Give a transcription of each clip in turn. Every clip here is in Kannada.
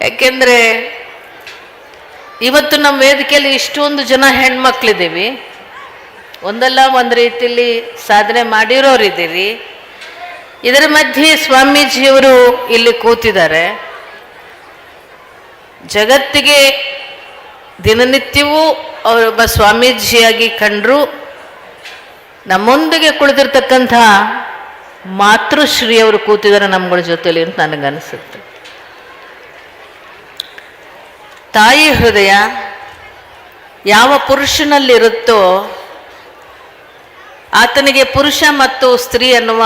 ಯಾಕೆಂದರೆ ಇವತ್ತು ನಮ್ಮ ವೇದಿಕೆಯಲ್ಲಿ ಇಷ್ಟೊಂದು ಜನ ಹೆಣ್ಮಕ್ಳಿದ್ದೀವಿ. ಒಂದಲ್ಲ ಒಂದು ರೀತಿಯಲ್ಲಿ ಸಾಧನೆ ಮಾಡಿರೋರಿದ್ದೀರಿ. ಇದರ ಮಧ್ಯೆ ಸ್ವಾಮೀಜಿಯವರು ಇಲ್ಲಿ ಕೂತಿದ್ದಾರೆ. ಜಗತ್ತಿಗೆ ದಿನನಿತ್ಯವೂ ಅವರೊಬ್ಬ ಸ್ವಾಮೀಜಿಯಾಗಿ ಕಂಡರು. ನಮ್ಮೊಂದಿಗೆ ಕುಳಿತಿರ್ತಕ್ಕಂಥ ಮಾತೃಶ್ರೀ ಅವರು ಕೂತಿದ್ದಾರೆ ನಮ್ಮಗಳ ಜೊತೆಯಲ್ಲಿ ಅಂತ ನನಗನ್ಸುತ್ತೆ. ತಾಯಿ ಹೃದಯ ಯಾವ ಪುರುಷನಲ್ಲಿರುತ್ತೋ ಆತನಿಗೆ ಪುರುಷ ಮತ್ತು ಸ್ತ್ರೀ ಅನ್ನುವ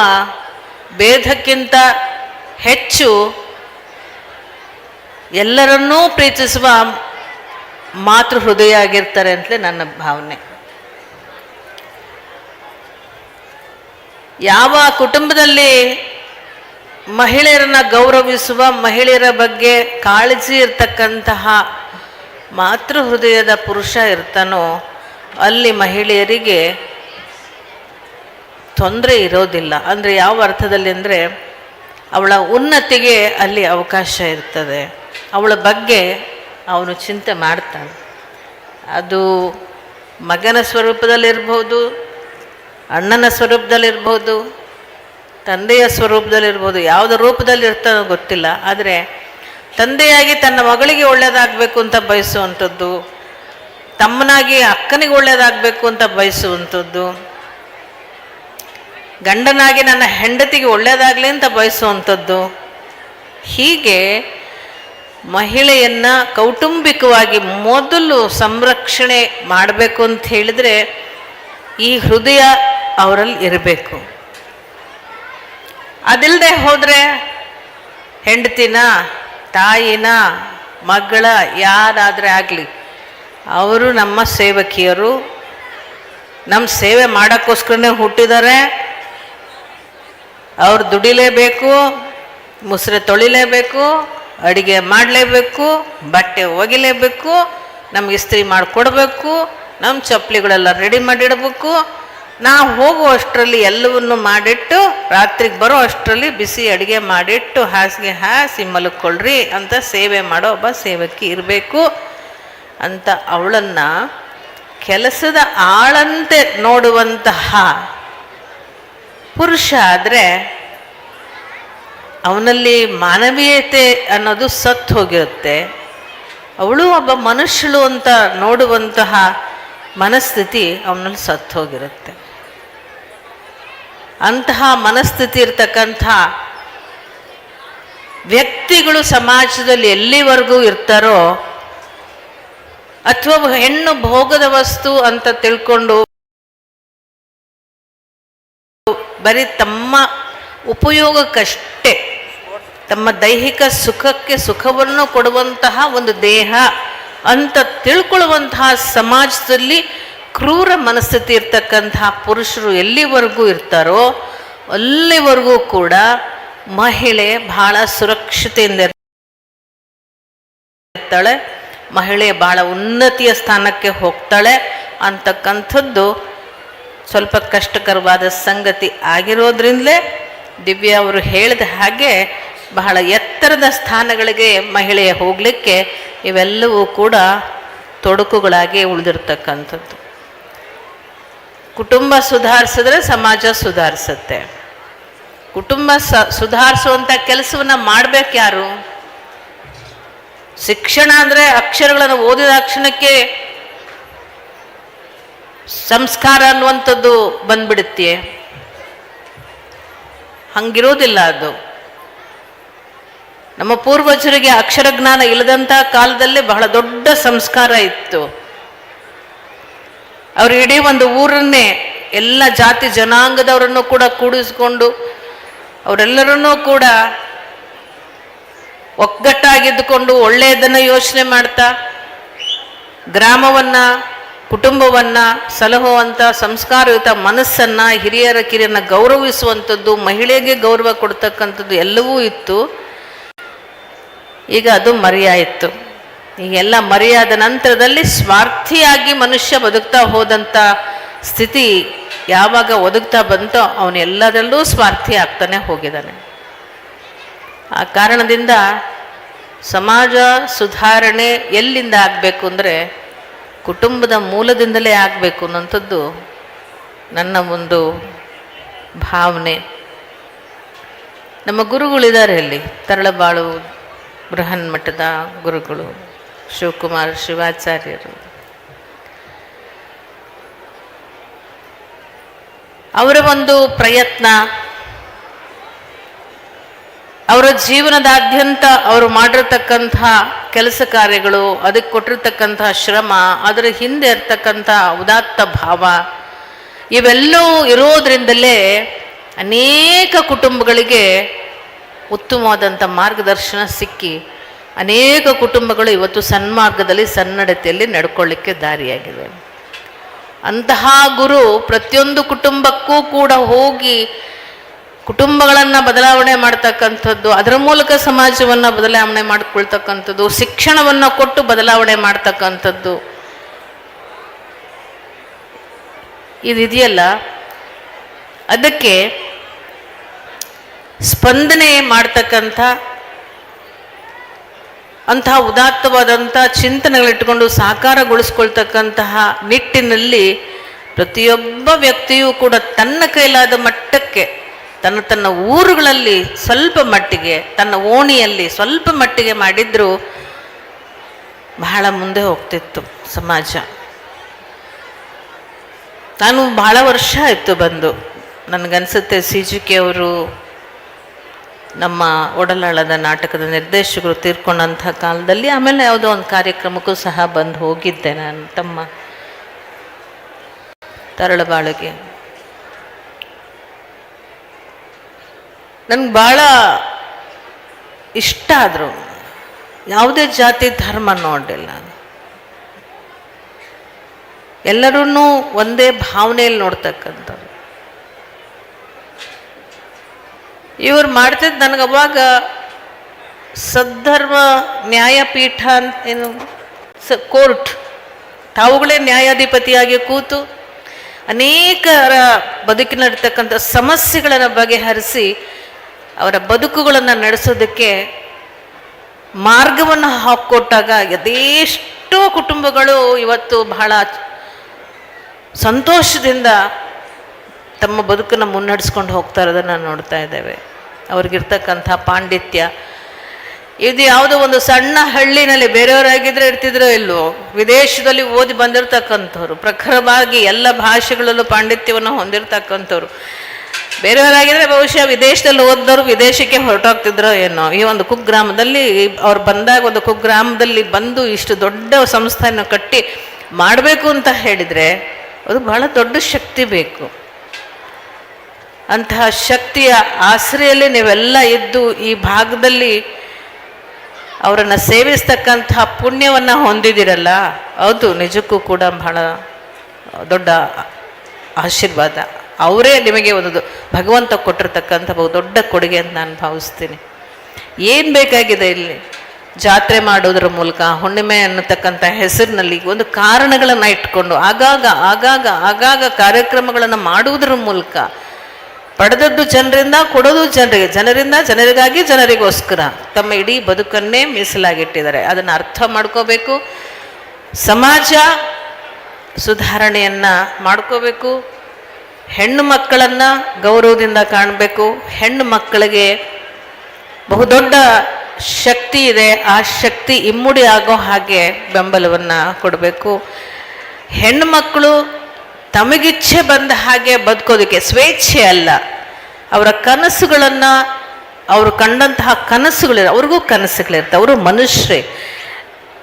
ಭೇದಕ್ಕಿಂತ ಹೆಚ್ಚು ಎಲ್ಲರನ್ನೂ ಪ್ರೀತಿಸುವ ಮಾತೃ ಹೃದಯ ಆಗಿರ್ತಾರೆ ಅಂತಲೇ ನನ್ನ ಭಾವನೆ. ಯಾವ ಕುಟುಂಬದಲ್ಲಿ ಮಹಿಳೆಯರನ್ನ ಗೌರವಿಸುವ ಮಹಿಳೆಯರ ಬಗ್ಗೆ ಕಾಳಜಿ ಇರ್ತಕ್ಕಂತಹ ಮಾತೃ ಹೃದಯದ ಪುರುಷ ಇರ್ತಾನೋ, ಅಲ್ಲಿ ಮಹಿಳೆಯರಿಗೆ ತೊಂದರೆ ಇರೋದಿಲ್ಲ. ಅಂದರೆ ಯಾವ ಅರ್ಥದಲ್ಲಿ ಅಂದರೆ, ಅವಳ ಉನ್ನತಿಗೆ ಅಲ್ಲಿ ಅವಕಾಶ ಇರ್ತದೆ. ಅವಳ ಬಗ್ಗೆ ಅವನು ಚಿಂತೆ ಮಾಡ್ತಾನೆ. ಅದು ಮಗನ ಸ್ವರೂಪದಲ್ಲಿರ್ಬೋದು, ಅಣ್ಣನ ಸ್ವರೂಪದಲ್ಲಿರ್ಬೋದು ತಂದೆಯ ಸ್ವರೂಪದಲ್ಲಿರ್ಬೋದು, ಯಾವುದೇ ರೂಪದಲ್ಲಿ ಇರ್ತಾನೋ ಗೊತ್ತಿಲ್ಲ. ಆದರೆ ತಂದೆಯಾಗಿ ತನ್ನ ಮಗಳಿಗೆ ಒಳ್ಳೆಯದಾಗಬೇಕು ಅಂತ ಬಯಸುವಂಥದ್ದು, ತಮ್ಮನಾಗಿ ಅಕ್ಕನಿಗೆ ಒಳ್ಳೆಯದಾಗಬೇಕು ಅಂತ ಬಯಸುವಂಥದ್ದು, ಗಂಡನಾಗಿ ನನ್ನ ಹೆಂಡತಿಗೆ ಒಳ್ಳೆಯದಾಗಲಿ ಅಂತ ಬಯಸುವಂಥದ್ದು, ಹೀಗೆ ಮಹಿಳೆಯನ್ನು ಕೌಟುಂಬಿಕವಾಗಿ ಮೊದಲು ಸಂರಕ್ಷಣೆ ಮಾಡಬೇಕು ಅಂತ ಹೇಳಿದರೆ ಈ ಹೃದಯ ಅವರಲ್ಲಿ ಇರಬೇಕು. ಅದಿಲ್ಲದೆ ಹೋದರೆ ಹೆಂಡತಿನ, ತಾಯಿನ, ಮಗಳ ಯಾರಾದರೆ ಆಗಲಿ, ಅವರು ನಮ್ಮ ಸೇವಕಿಯರು ನಮ್ಮ ಸೇವೆ ಮಾಡೋಕ್ಕೋಸ್ಕರನೇ ಹುಟ್ಟಿದ್ದಾರೆ ಅವ್ರು ದುಡಿಲೇಬೇಕು, ಮುಸ್ರೆ ತೊಳಿಲೇಬೇಕು, ಅಡುಗೆ ಮಾಡಲೇಬೇಕು, ಬಟ್ಟೆ ಒಗಿಲೇಬೇಕು, ನಮ್ಗೆ ಇಸ್ತ್ರಿ ಮಾಡಿಕೊಡ್ಬೇಕು ನಮ್ಮ ಚಪ್ಪಲಿಗಳೆಲ್ಲ ರೆಡಿ ಮಾಡಿಡಬೇಕು. ನಾವು ಹೋಗೋ ಅಷ್ಟರಲ್ಲಿ ಎಲ್ಲವನ್ನು ಮಾಡಿಟ್ಟು, ರಾತ್ರಿಗೆ ಬರೋ ಅಷ್ಟರಲ್ಲಿ ಬಿಸಿ ಅಡುಗೆ ಮಾಡಿಟ್ಟು, ಹಾಸಿಗೆ ಹಾಸಿ ಮಲಕ್ಕೊಳ್ಳ್ರಿ ಅಂತ ಸೇವೆ ಮಾಡೋ ಒಬ್ಬ ಸೇವಕಿ ಇರಬೇಕು ಅಂತ ಅವಳನ್ನು ಕೆಲಸದ ಆಳಂತೆ ನೋಡುವಂತಹ ಪುರುಷ ಆದರೆ ಅವನಲ್ಲಿ ಮಾನವೀಯತೆ ಅನ್ನೋದು ಸತ್ತು ಹೋಗಿರುತ್ತೆ. ಅವಳು ಒಬ್ಬ ಮನುಷ್ಯಳು ಅಂತ ನೋಡುವಂತಹ ಮನಸ್ಥಿತಿ ಅವನಲ್ಲಿ ಸತ್ತು ಹೋಗಿರುತ್ತೆ. ಅಂತಹ ಮನಸ್ಥಿತಿ ಇರ್ತಕ್ಕಂಥ ವ್ಯಕ್ತಿಗಳು ಸಮಾಜದಲ್ಲಿ ಎಲ್ಲಿವರೆಗೂ ಇರ್ತಾರೋ ಅಥವಾ ಹೆಣ್ಣು ಭೋಗದ ವಸ್ತು ಅಂತ ತಿಳ್ಕೊಂಡು ಬರೀ ತಮ್ಮ ಉಪಯೋಗಕ್ಕಷ್ಟೇ, ತಮ್ಮ ದೈಹಿಕ ಸುಖಕ್ಕೆ ಸುಖವನ್ನು ಕೊಡುವಂತಹ ಒಂದು ದೇಹ ಅಂತ ತಿಳ್ಕೊಳ್ಳುವಂತಹ ಸಮಾಜದಲ್ಲಿ ಕ್ರೂರ ಮನಸ್ಥಿತಿ ಇರ್ತಕ್ಕಂತಹ ಪುರುಷರು ಎಲ್ಲಿವರೆಗೂ ಇರ್ತಾರೋ ಅಲ್ಲಿವರೆಗೂ ಕೂಡ ಮಹಿಳೆ ಬಹಳ ಸುರಕ್ಷತೆಯಿಂದ ಇರ್ತಾಳೆ. ಮಹಿಳೆ ಬಹಳ ಉನ್ನತಿಯ ಸ್ಥಾನಕ್ಕೆ ಹೋಗ್ತಾಳೆ. ಅಂತಕ್ಕಂಥದ್ದು ಸ್ವಲ್ಪ ಕಷ್ಟಕರವಾದ ಸಂಗತಿ ಆಗಿರೋದ್ರಿಂದಲೇ ದಿವ್ಯಾ ಅವರು ಹೇಳಿದ ಹಾಗೆ ಬಹಳ ಎತ್ತರದ ಸ್ಥಾನಗಳಿಗೆ ಮಹಿಳೆಯ ಹೋಗಲಿಕ್ಕೆ ಇವೆಲ್ಲವೂ ಕೂಡ ತೊಡಕುಗಳಾಗಿ ಉಳಿದಿರ್ತಕ್ಕಂಥದ್ದು. ಕುಟುಂಬ ಸುಧಾರಿಸಿದ್ರೆ ಸಮಾಜ ಸುಧಾರಿಸುತ್ತೆ. ಕುಟುಂಬ ಸ ಸುಧಾರಿಸುವಂಥ ಕೆಲಸವನ್ನು ಮಾಡ್ಬೇಕು ಯಾರು? ಶಿಕ್ಷಣ ಅಂದರೆ ಅಕ್ಷರಗಳನ್ನು ಓದಿದ ಅಕ್ಷಣಕ್ಕೆ ಸಂಸ್ಕಾರ ಅನ್ನುವಂಥದ್ದು ಬಂದ್ಬಿಡುತ್ತೆ. ಹಂಗಿರೋದಿಲ್ಲ ಅದು. ನಮ್ಮ ಪೂರ್ವಜರಿಗೆ ಅಕ್ಷರ ಜ್ಞಾನ ಇಲ್ಲದಂಥ ಕಾಲದಲ್ಲೇ ಬಹಳ ದೊಡ್ಡ ಸಂಸ್ಕಾರ ಇತ್ತು. ಅವರು ಇಡೀ ಒಂದು ಊರನ್ನೇ ಎಲ್ಲ ಜಾತಿ ಜನಾಂಗದವರನ್ನು ಕೂಡ ಕೂಡಿಸ್ಕೊಂಡು ಅವರೆಲ್ಲರನ್ನೂ ಕೂಡ ಒಗ್ಗಟ್ಟಾಗಿದ್ದುಕೊಂಡು ಒಳ್ಳೆಯದನ್ನು ಯೋಚನೆ ಮಾಡ್ತಾ ಗ್ರಾಮವನ್ನು, ಕುಟುಂಬವನ್ನು ಸಲಹುವಂಥ ಸಂಸ್ಕಾರಯುತ ಮನಸ್ಸನ್ನು ಹಿರಿಯರ ಕಿರಿಯನ್ನು ಗೌರವಿಸುವಂಥದ್ದು, ಮಹಿಳೆಗೆ ಗೌರವ ಕೊಡ್ತಕ್ಕಂಥದ್ದು ಎಲ್ಲವೂ ಇತ್ತು. ಈಗ ಅದು ಮರೆಯಾಯಿತು. ಈಗೆಲ್ಲ ಮರೆಯಾದ ನಂತರದಲ್ಲಿ ಸ್ವಾರ್ಥಿಯಾಗಿ ಮನುಷ್ಯ ಬದುಕ್ತಾ ಹೋದಂಥ ಸ್ಥಿತಿ ಯಾವಾಗ ಒದಗ್ತಾ ಬಂತೋ ಅವನೆಲ್ಲದರಲ್ಲೂ ಸ್ವಾರ್ಥಿ ಆಗ್ತಾನೆ ಹೋಗಿದ್ದಾನೆ. ಆ ಕಾರಣದಿಂದ ಸಮಾಜ ಸುಧಾರಣೆ ಎಲ್ಲಿಂದ ಆಗಬೇಕು ಅಂದರೆ ಕುಟುಂಬದ ಮೂಲದಿಂದಲೇ ಆಗಬೇಕು ಅನ್ನೋಂಥದ್ದು ನನ್ನ ಒಂದು ಭಾವನೆ. ನಮ್ಮ ಗುರುಗಳಿದ್ದಾರೆ ಅಲ್ಲಿ, ತರಳಬಾಳು ಬೃಹನ್ಮಠದ ಗುರುಗಳು. ಶಿವಕುಮಾರ್ ಶಿವಾಚಾರ್ಯರು. ಅವರ ಒಂದು ಪ್ರಯತ್ನ. ಅವರ ಜೀವನದಾದ್ಯಂತ ಅವರು ಮಾಡಿರ್ತಕ್ಕಂಥ ಕೆಲಸ ಕಾರ್ಯಗಳು, ಅದಕ್ಕೆ ಕೊಟ್ಟಿರ್ತಕ್ಕಂಥ ಶ್ರಮ, ಅದರ ಹಿಂದೆ ಇರ್ತಕ್ಕಂಥ ಉದಾತ್ತ ಭಾವ, ಇವೆಲ್ಲವೂ ಇರೋದ್ರಿಂದಲೇ ಅನೇಕ ಕುಟುಂಬಗಳಿಗೆ ಉತ್ತಮವಾದಂಥ ಮಾರ್ಗದರ್ಶನ ಸಿಕ್ಕಿ ಅನೇಕ ಕುಟುಂಬಗಳು ಇವತ್ತು ಸನ್ಮಾರ್ಗದಲ್ಲಿ, ಸನ್ನಡತೆಯಲ್ಲಿ ನಡ್ಕೊಳ್ಳಿಕ್ಕೆ ದಾರಿಯಾಗಿದೆ ಅಂತಹ ಗುರು ಪ್ರತಿಯೊಂದು ಕುಟುಂಬಕ್ಕೂ ಕೂಡ ಹೋಗಿ ಕುಟುಂಬಗಳನ್ನು ಬದಲಾವಣೆ ಮಾಡ್ತಕ್ಕಂಥದ್ದು, ಅದರ ಮೂಲಕ ಸಮಾಜವನ್ನು ಬದಲಾವಣೆ ಮಾಡಿಕೊಳ್ತಕ್ಕಂಥದ್ದು, ಶಿಕ್ಷಣವನ್ನು ಕೊಟ್ಟು ಬದಲಾವಣೆ ಮಾಡ್ತಕ್ಕಂಥದ್ದು. ಇದಿದೆಯಲ್ಲ? ಅದಕ್ಕೆ ಸ್ಪಂದನೆ ಮಾಡ್ತಕ್ಕಂಥ ಅಂತಹ ಉದಾತ್ತವಾದಂಥ ಚಿಂತನೆಗಳಿಟ್ಟುಕೊಂಡು ಸಾಕಾರಗೊಳಿಸ್ಕೊಳ್ತಕ್ಕಂತಹ ನಿಟ್ಟಿನಲ್ಲಿ ಪ್ರತಿಯೊಬ್ಬ ವ್ಯಕ್ತಿಯೂ ಕೂಡ ತನ್ನ ಕೈಲಾದ ಮಟ್ಟಕ್ಕೆ, ತನ್ನ ತನ್ನ ಊರುಗಳಲ್ಲಿ ಸ್ವಲ್ಪ ಮಟ್ಟಿಗೆ, ತನ್ನ ಓಣಿಯಲ್ಲಿ ಸ್ವಲ್ಪ ಮಟ್ಟಿಗೆ ಮಾಡಿದ್ರು ಬಹಳ ಮುಂದೆ ಹೋಗ್ತಿತ್ತು ಸಮಾಜ. ನಾನು ಬಹಳ ವರ್ಷ ಆಯಿತು ಬಂದು. ನನಗನ್ಸುತ್ತೆ ಸಿ ಜಿ ಕೆ ಅವರು ನಮ್ಮ ಒಡಲಾಳದ ನಾಟಕದ ನಿರ್ದೇಶಕರು ತೀರ್ಕೊಂಡಂಥ ಕಾಲದಲ್ಲಿ ಆಮೇಲೆ ಯಾವುದೋ ಒಂದು ಕಾರ್ಯಕ್ರಮಕ್ಕೂ ಸಹ ಬಂದು ಹೋಗಿದ್ದೆ ನಾನು ತಮ್ಮ ತರಳಬಾಳಿಗೆ. ನನಗೆ ಭಾಳ ಇಷ್ಟ ಆದರು. ಯಾವುದೇ ಜಾತಿ ಧರ್ಮ ನೋಡಿಲ್ಲ ಎಲ್ಲರೂ ಒಂದೇ ಭಾವನೆಯಲ್ಲಿ ನೋಡ್ತಕ್ಕಂಥವ್ರು. ಇವ್ರು ಮಾಡ್ತಿದ್ದು ನನಗೆ ಅವಾಗ ಸದ್ಧರ್ಮ ನ್ಯಾಯಪೀಠ ಅಂತ ಏನು, ಸ, ಕೋರ್ಟ್. ತಾವುಗಳೇ ನ್ಯಾಯಾಧಿಪತಿಯಾಗಿ ಕೂತು ಅನೇಕರ ಬದುಕಿನಲ್ಲಿರ್ತಕ್ಕಂಥ ಸಮಸ್ಯೆಗಳನ್ನು ಬಗೆಹರಿಸಿ ಅವರ ಬದುಕುಗಳನ್ನು ನಡೆಸೋದಕ್ಕೆ ಮಾರ್ಗವನ್ನು ಹಾಕ್ಕೊಟ್ಟಾಗ ಅದೆಷ್ಟೋ ಕುಟುಂಬಗಳು ಇವತ್ತು ಬಹಳ ಸಂತೋಷದಿಂದ ತಮ್ಮ ಬದುಕನ್ನು ಮುನ್ನಡೆಸ್ಕೊಂಡು ಹೋಗ್ತಾ ಇರೋದನ್ನು ನೋಡ್ತಾ ಇದ್ದೇವೆ. ಅವ್ರಿಗಿರ್ತಕ್ಕಂಥ ಪಾಂಡಿತ್ಯ. ಇದು ಯಾವುದೋ ಒಂದು ಸಣ್ಣ ಹಳ್ಳಿನಲ್ಲಿ ಬೇರೆಯವರಾಗಿದ್ರೆ ಇರ್ತಿದ್ರೋ ಇಲ್ವೋ? ವಿದೇಶದಲ್ಲಿ ಓದಿ ಬಂದಿರತಕ್ಕಂಥವ್ರು, ಪ್ರಖರವಾಗಿ ಎಲ್ಲ ಭಾಷೆಗಳಲ್ಲೂ ಪಾಂಡಿತ್ಯವನ್ನು ಹೊಂದಿರತಕ್ಕಂಥವ್ರು. ಬೇರೆಯವರಾಗಿದ್ರೆ ಬಹುಶಃ ವಿದೇಶದಲ್ಲಿ ಓದಿದವರು ವಿದೇಶಕ್ಕೆ ಹೊರಟೋಗ್ತಿದ್ರೋ ಏನೋ? ಈ ಒಂದು ಕುಗ್ರಾಮದಲ್ಲಿ ಅವ್ರು ಬಂದಾಗ ಒಂದು ಕುಗ್ರಾಮದಲ್ಲಿ ಬಂದು ಇಷ್ಟು ದೊಡ್ಡ ಸಂಸ್ಥೆಯನ್ನು ಕಟ್ಟಿ ಮಾಡಬೇಕು ಅಂತ ಹೇಳಿದರೆ ಅದು ಬಹಳ ದೊಡ್ಡ ಶಕ್ತಿ ಬೇಕು. ಅಂತಹ ಶಕ್ತಿಯ ಆಶ್ರಯಲ್ಲಿ ನೀವೆಲ್ಲ ಇದ್ದು ಈ ಭಾಗದಲ್ಲಿ ಅವರನ್ನು ಸೇವಿಸ್ತಕ್ಕಂತಹ ಪುಣ್ಯವನ್ನು ಹೊಂದಿದ್ದೀರಲ್ಲ ಹೌದು ನಿಜಕ್ಕೂ ಕೂಡ ಬಹಳ ದೊಡ್ಡ ಆಶೀರ್ವಾದ. ಅವರೇ ನಿಮಗೆ ಒಂದು ಭಗವಂತ ಕೊಟ್ಟಿರ್ತಕ್ಕಂಥ ಬಹು ದೊಡ್ಡ ಕೊಡುಗೆ ಅಂತ ನಾನು ಭಾವಿಸ್ತೀನಿ. ಏನು ಬೇಕಾಗಿದೆ ಇಲ್ಲಿ? ಜಾತ್ರೆ ಮಾಡೋದ್ರ ಮೂಲಕ, ಹುಣ್ಣಿಮೆ ಅನ್ನತಕ್ಕಂಥ ಹೆಸರಿನಲ್ಲಿ ಒಂದು ಕಾರಣಗಳನ್ನು ಇಟ್ಕೊಂಡು, ಆಗಾಗ ಆಗಾಗ ಆಗಾಗ ಕಾರ್ಯಕ್ರಮಗಳನ್ನು ಮಾಡುವುದರ ಮೂಲಕ ಪಡೆದದ್ದು ಜನರಿಂದ, ಕೊಡೋದು ಜನರಿಗೆ, ಜನರಿಂದ, ಜನರಿಗಾಗಿ, ಜನರಿಗೋಸ್ಕರ. ತಮ್ಮ ಇಡೀ ಬದುಕನ್ನೇ ಮೀಸಲಾಗಿಟ್ಟಿದ್ದಾರೆ. ಅದನ್ನು ಅರ್ಥ ಮಾಡ್ಕೋಬೇಕು. ಸಮಾಜ ಸುಧಾರಣೆಯನ್ನು ಮಾಡ್ಕೋಬೇಕು. ಹೆಣ್ಣು ಮಕ್ಕಳನ್ನು ಗೌರವದಿಂದ ಕಾಣಬೇಕು. ಹೆಣ್ಣು ಮಕ್ಕಳಿಗೆ ಬಹುದೊಡ್ಡ ಶಕ್ತಿ ಇದೆ. ಆ ಶಕ್ತಿ ಇಮ್ಮುಡಿ ಆಗೋ ಹಾಗೆ ಬೆಂಬಲವನ್ನು ಕೊಡಬೇಕು. ಹೆಣ್ಣು ಮಕ್ಕಳು ತಮಗಿಚ್ಛೆ ಬಂದ ಹಾಗೆ ಬದುಕೋದಕ್ಕೆ ಸ್ವೇಚ್ಛೆ ಅಲ್ಲ. ಅವರ ಕನಸುಗಳನ್ನು ಅವರು ಕಂಡಂತಹ ಕನಸುಗಳಿರ ಅವ್ರಿಗೂ ಕನಸುಗಳಿರ್ತವೆ. ಅವರು ಮನುಷ್ಯರೇ.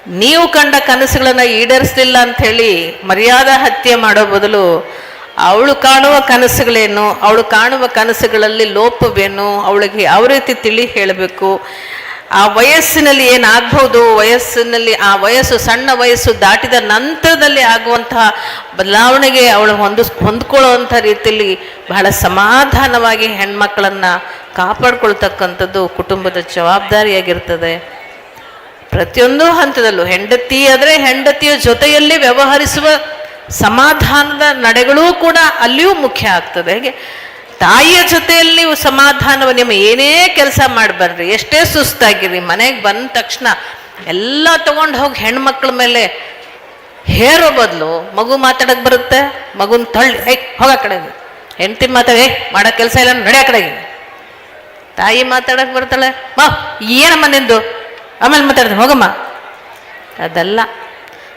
ನೀವು ಕಂಡ ಕನಸುಗಳನ್ನು ಈಡೇರಿಸಲಿಲ್ಲ ಅಂಥೇಳಿ ಮರ್ಯಾದಾ ಹತ್ಯೆ ಮಾಡೋ ಬದಲು ಅವಳು ಕಾಣುವ ಕನಸುಗಳೇನು? ಅವಳು ಕಾಣುವ ಕನಸುಗಳಲ್ಲಿ ಲೋಪವೇನು? ಅವಳಿಗೆ ಯಾವ ರೀತಿ ತಿಳಿ ಹೇಳಬೇಕು? ಆ ವಯಸ್ಸಿನಲ್ಲಿ ಏನಾಗ್ಬೋದು? ವಯಸ್ಸಿನಲ್ಲಿ ಆ ವಯಸ್ಸು ಸಣ್ಣ ವಯಸ್ಸು ದಾಟಿದ ನಂತರದಲ್ಲಿ ಆಗುವಂತಹ ಬದಲಾವಣೆಗೆ ಅವಳು ಹೊಂದಿಸ್ ಹೊಂದ್ಕೊಳ್ಳುವಂಥ ರೀತಿಯಲ್ಲಿ ಬಹಳ ಸಮಾಧಾನವಾಗಿ ಹೆಣ್ಮಕ್ಕಳನ್ನು ಕಾಪಾಡ್ಕೊಳ್ತಕ್ಕಂಥದ್ದು ಕುಟುಂಬದ ಜವಾಬ್ದಾರಿಯಾಗಿರ್ತದೆ. ಪ್ರತಿಯೊಂದು ಹಂತದಲ್ಲೂ ಹೆಂಡತಿ ಆದರೆ ಹೆಂಡತಿಯ ಜೊತೆಯಲ್ಲಿ ವ್ಯವಹರಿಸುವ ಸಮಾಧಾನದ ನಡೆಗಳೂ ಕೂಡ ಅಲ್ಲಿಯೂ ಮುಖ್ಯ ಆಗ್ತದೆ. ಹೇಗೆ? ತಾಯಿಯ ಜೊತೆಯಲ್ಲಿ ನೀವು ಸಮಾಧಾನವ ನಿಮ್ಮ ಏನೇ ಕೆಲಸ ಮಾಡಬಾರ್ರಿ, ಎಷ್ಟೇ ಸುಸ್ತಾಗಿರಿ, ಮನೆಗೆ ಬಂದ ತಕ್ಷಣ ಎಲ್ಲ ತಗೊಂಡು ಹೋಗಿ ಹೆಣ್ಮಕ್ಳ ಮೇಲೆ ಹೇರೋ ಬದಲು ಮಗು ಮಾತಾಡಕ್ ಬರುತ್ತೆ, ಮಗುನ ತಳ್ಳಿ ಐ ಹೋಗ ಕಡೆಗೆ. ಹೆಂಡತಿ ಮಾತಾಡ ಏ ಮಾಡೋ ಕೆಲಸ ಇಲ್ಲ ನಡೆಯ ಕಡೆಗೆ. ತಾಯಿ ಮಾತಾಡಕ್ ಬರ್ತಾಳೆ, ಮಾ ಏನಮ್ಮ ನಿಂದು? ಆಮೇಲೆ ಮಾತಾಡ್ತೀನಿ ಹೋಗಮ್ಮ. ಅದಲ್ಲ.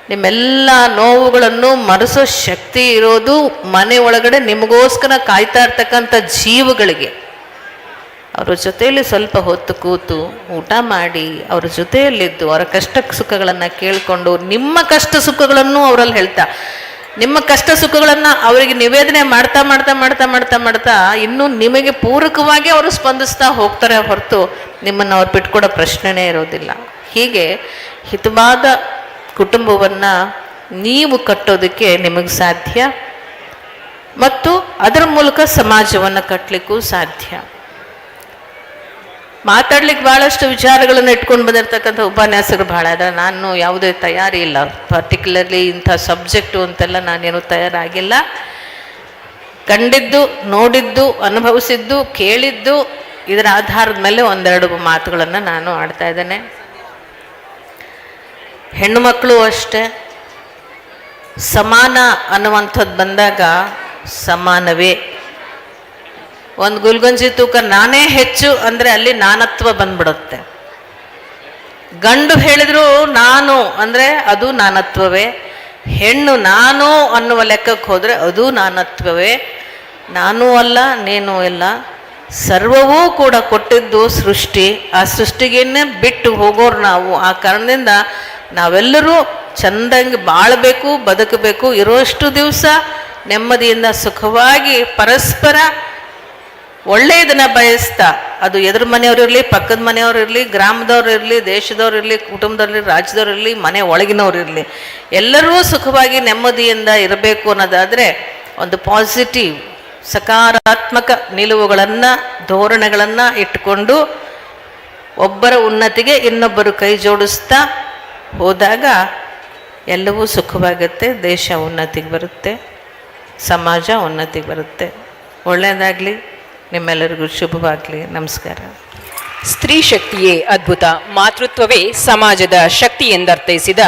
ನಿಮ್ಮೆಲ್ಲ ನೋವುಗಳನ್ನು ಮರೆಸೋ ಶಕ್ತಿ ಇರೋದು ಮನೆ ಒಳಗಡೆ ನಿಮಗೋಸ್ಕರ ಕಾಯ್ತಾ ಇರ್ತಕ್ಕಂಥ ಜೀವಗಳಿಗೆ. ಅವರ ಜೊತೆಯಲ್ಲಿ ಸ್ವಲ್ಪ ಹೊತ್ತು ಕೂತು ಊಟ ಮಾಡಿ, ಅವರ ಜೊತೆಯಲ್ಲಿದ್ದು ಅವರ ಕಷ್ಟ ಸುಖಗಳನ್ನು ಕೇಳಿಕೊಂಡು ನಿಮ್ಮ ಕಷ್ಟ ಸುಖಗಳನ್ನು ಅವರಲ್ಲಿ ಹೇಳ್ತಾ, ನಿಮ್ಮ ಕಷ್ಟ ಸುಖಗಳನ್ನು ಅವರಿಗೆ ನಿವೇದನೆ ಮಾಡ್ತಾ ಮಾಡ್ತಾ ಮಾಡ್ತಾ ಮಾಡ್ತಾ ಮಾಡ್ತಾ ಇನ್ನೂ ನಿಮಗೆ ಪೂರಕವಾಗಿ ಅವರು ಸ್ಪಂದಿಸ್ತಾ ಹೋಗ್ತಾರೆ ಹೊರತು ನಿಮ್ಮನ್ನು ಅವ್ರು ಬಿಟ್ಕೊಡೋ ಪ್ರಶ್ನೆನೇ ಇರೋದಿಲ್ಲ. ಹೀಗೆ ಹಿತವಾದ ಕುಟುಂಬವನ್ನು ನೀವು ಕಟ್ಟೋದಕ್ಕೆ ನಿಮಗೆ ಸಾಧ್ಯ? ಮತ್ತು ಅದರ ಮೂಲಕ ಸಮಾಜವನ್ನು ಕಟ್ಟಲಿಕ್ಕೂ ಸಾಧ್ಯ? ಮಾತಾಡ್ಲಿಕ್ಕೆ ಭಾಳಷ್ಟು ವಿಚಾರಗಳನ್ನು ಇಟ್ಕೊಂಡು ಬಂದಿರತಕ್ಕಂಥ ಉಪನ್ಯಾಸಗಳು ಭಾಳ ಅದ ನಾನು ಯಾವುದೇ ತಯಾರಿ ಇಲ್ಲ. ಪರ್ಟಿಕ್ಯುಲರ್ಲಿ ಇಂಥ ಸಬ್ಜೆಕ್ಟು ಅಂತೆಲ್ಲ ನಾನೇನು ತಯಾರಾಗಿಲ್ಲ. ಕಂಡಿದ್ದು, ನೋಡಿದ್ದು, ಅನುಭವಿಸಿದ್ದು, ಕೇಳಿದ್ದು, ಇದರ ಆಧಾರದ ಮೇಲೆ ಒಂದೆರಡು ಮಾತುಗಳನ್ನು ನಾನು ಆಡ್ತಾ ಇದ್ದೇನೆ. ಹೆಣ್ಣು ಮಕ್ಕಳು ಅಷ್ಟೇ. ಸಮಾನ ಅನ್ನುವಂಥದ್ದು ಬಂದಾಗ ಸಮಾನವೇ. ಒಂದು ಗುಲ್ಗಂಜಿ ತೂಕ ನಾನೇ ಹೆಚ್ಚು ಅಂದರೆ ಅಲ್ಲಿ ನಾನತ್ವ ಬಂದ್ಬಿಡುತ್ತೆ. ಗಂಡು ಹೇಳಿದ್ರು ನಾನು ಅಂದರೆ ಅದು ನಾನತ್ವವೇ. ಹೆಣ್ಣು ನಾನು ಅನ್ನುವ ಲೆಕ್ಕಕ್ಕೆ ಹೋದರೆ ಅದು ನಾನತ್ವವೇ. ನಾನು ಅಲ್ಲ, ನೀನು ಇಲ್ಲ. ಸರ್ವವೂ ಕೂಡ ಕೊಟ್ಟಿದ್ದು ಸೃಷ್ಟಿ. ಆ ಸೃಷ್ಟಿಗೇನೆ ಬಿಟ್ಟು ಹೋಗೋರು ನಾವು. ಆ ಕಾರಣದಿಂದ ನಾವೆಲ್ಲರೂ ಚಂದಂಗೆ ಬಾಳಬೇಕು, ಬದುಕಬೇಕು, ಇರೋಷ್ಟು ದಿವಸ ನೆಮ್ಮದಿಯಿಂದ ಸುಖವಾಗಿ ಪರಸ್ಪರ ಒಳ್ಳೆಯದನ್ನ ಬಯಸ್ತಾ, ಅದು ಎದುರು ಮನೆಯವ್ರು ಇರಲಿ, ಪಕ್ಕದ ಮನೆಯವ್ರು ಇರಲಿ, ಗ್ರಾಮದವ್ರು ಇರಲಿ, ದೇಶದವ್ರು ಇರಲಿ, ಕುಟುಂಬದವ್ರು ರಾಜ್ಯದವ್ರು ಇರಲಿ, ಮನೆ ಒಳಗಿನವ್ರು ಇರಲಿ, ಎಲ್ಲರೂ ಸುಖವಾಗಿ ನೆಮ್ಮದಿಯಿಂದ ಇರಬೇಕು ಅನ್ನೋದಾದರೆ ಒಂದು ಪಾಸಿಟಿವ್ ಸಕಾರಾತ್ಮಕ ನಿಲುವುಗಳನ್ನು, ಧೋರಣೆಗಳನ್ನು ಇಟ್ಟುಕೊಂಡು ಒಬ್ಬರ ಉನ್ನತಿಗೆ ಇನ್ನೊಬ್ಬರು ಕೈ ಜೋಡಿಸ್ತಾ ಹೋದಾಗ ಎಲ್ಲವೂ ಸುಖವಾಗುತ್ತೆ, ದೇಶ ಉನ್ನತಿಗೆ ಬರುತ್ತೆ, ಸಮಾಜ ಉನ್ನತಿಗೆ ಬರುತ್ತೆ. ಒಳ್ಳೆಯದಾಗಲಿ, ನಿಮ್ಮೆಲ್ಲರಿಗೂ ಶುಭವಾಗಲಿ, ನಮಸ್ಕಾರ. ಸ್ತ್ರೀ ಶಕ್ತಿಯೇ ಅದ್ಭುತ, ಮಾತೃತ್ವವೇ ಸಮಾಜದ ಶಕ್ತಿ ಎಂದರ್ಥೈಸಿದ